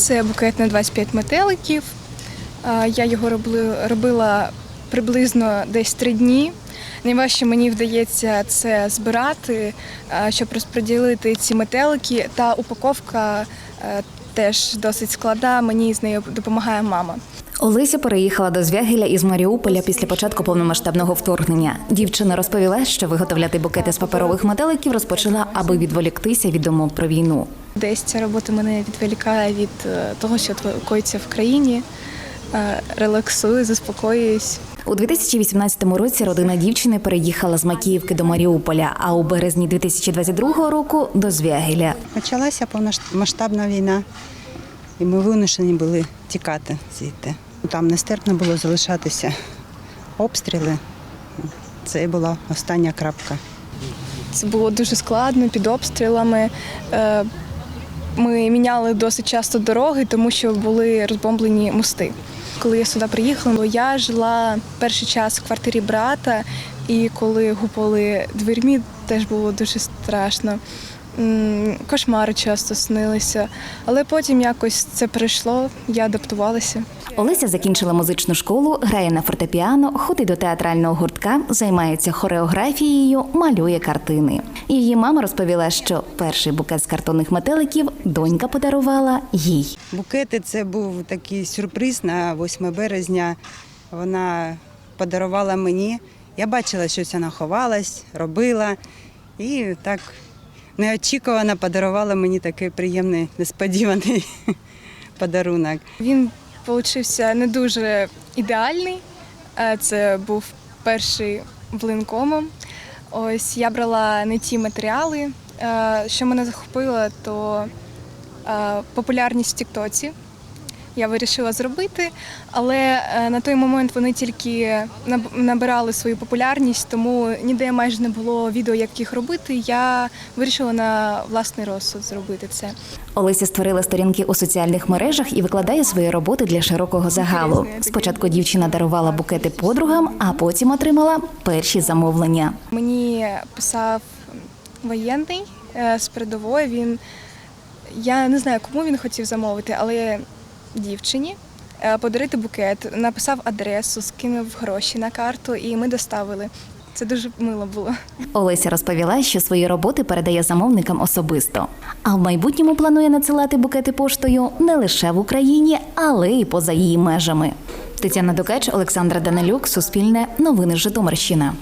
Це букет на 25 метеликів. Я його робила приблизно десь три дні. Найважче мені вдається це збирати, щоб розподілити ці метелики. Та упаковка е, теж досить складна. Мені з нею допомагає мама. Олеся переїхала до Звягеля із Маріуполя після початку повномасштабного вторгнення. Дівчина розповіла, що виготовляти букети з паперових метеликів розпочала, аби відволіктися від думок про війну. Десь ця робота мене відволікає від е, того, що коїться в країні. Е, Релаксую, заспокоююсь. У 2018 році родина дівчини переїхала з Макіївки до Маріуполя, а у березні 2022 року до Звягеля. Почалася повномасштабна війна, і ми вимушені були тікати звідти. Там нестерпно було залишатися обстріли. Це була остання крапка. Це було дуже складно під обстрілами. Е, Ми міняли досить часто дороги, тому що були розбомблені мости. Коли я сюди приїхала, я жила перший час в квартирі брата, і коли гупали дверьми, теж було дуже страшно. Кошмари часто снилися, але потім якось це пройшло, я адаптувалася. Олеся закінчила музичну школу, грає на фортепіано, ходить до театрального гуртка, займається хореографією, малює картини. Її мама розповіла, що перший букет з картонних метеликів донька подарувала їй. Букети це був такий сюрприз на 8 березня. Вона подарувала мені. Я бачила, що вона ховалась, робила. І так неочікувано подарувала мені такий приємний, несподіваний подарунок. Він получився не дуже ідеальний. Е, Це був перший блинкомом. Ось я брала не ті матеріали. Е, Що мене захопило, то е, популярність в Тіктоці. Я вирішила зробити, але е, на той момент вони тільки наб- набирали свою популярність, тому ніде майже не було відео, як їх робити. Я вирішила на власний розсуд зробити це. Олеся створила сторінки у соціальних мережах і викладає свої роботи для широкого загалу. Спочатку дівчина дарувала букети подругам, а потім отримала перші замовлення. Мені писав воєнний е, з передової. Він я не знаю, кому він хотів замовити, але дівчині е, подарити букет. Написав адресу, скинув гроші на карту, і ми доставили. Це дуже мило було. Олеся розповіла, що свої роботи передає замовникам особисто. А в майбутньому планує надсилати букети поштою не лише в Україні, але й поза її межами. Тетяна Дукач, Олександра Данилюк, Суспільне, Новини Житомирщина.